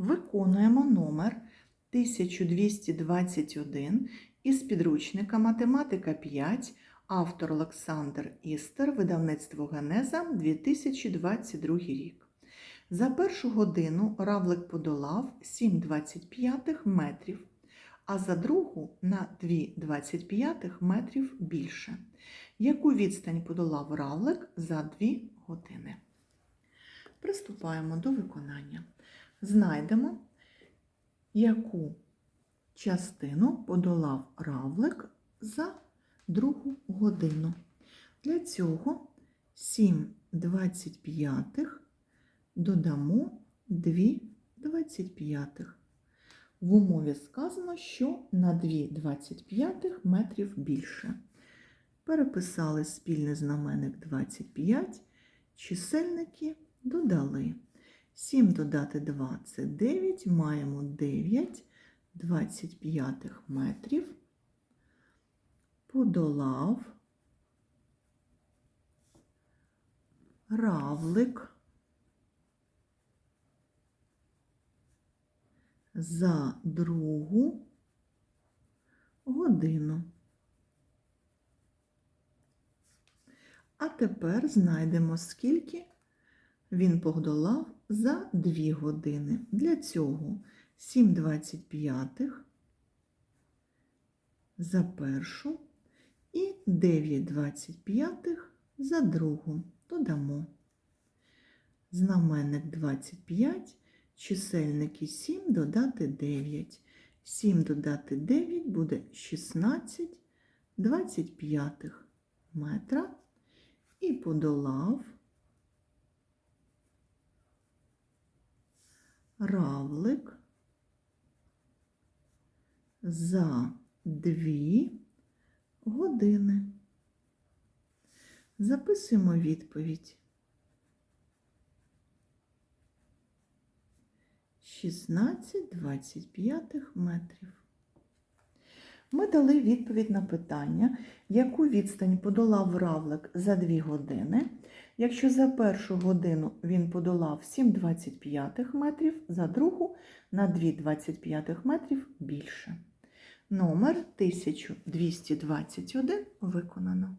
Виконуємо номер 1221 із підручника Математика 5, автор Олександр Істер, видавництво Генеза 2022 рік. За першу годину равлик подолав 7,25 метрів, а за другу на 2,25 метрів більше. Яку відстань подолав равлик за 2 години? Приступаємо до виконання. Знайдемо, яку частину подолав равлик за другу годину. Для цього 7,25 додамо 2,25. В умові сказано, що на 2,25 метрів більше. Переписали спільний знаменник 25, чисельники додали. 7 додати 2 – це 9, маємо 9 25 метрів. Подолав равлик за другу годину. А тепер знайдемо, скільки він подолав за 2 години. Для цього 7,25 за першу і 9,25 за другу. Додамо. Знаменник 25, чисельники 7 додати 9. 7 додати 9 буде 16 25 метра і подолав равлик за дві години. Записуємо відповідь. 16,25 метрів. Ми дали відповідь на питання, яку відстань подолав равлик за 2 години. Якщо за першу годину він подолав 7,25 метрів, за другу на 2,25 метрів більше. Номер 1221 виконано.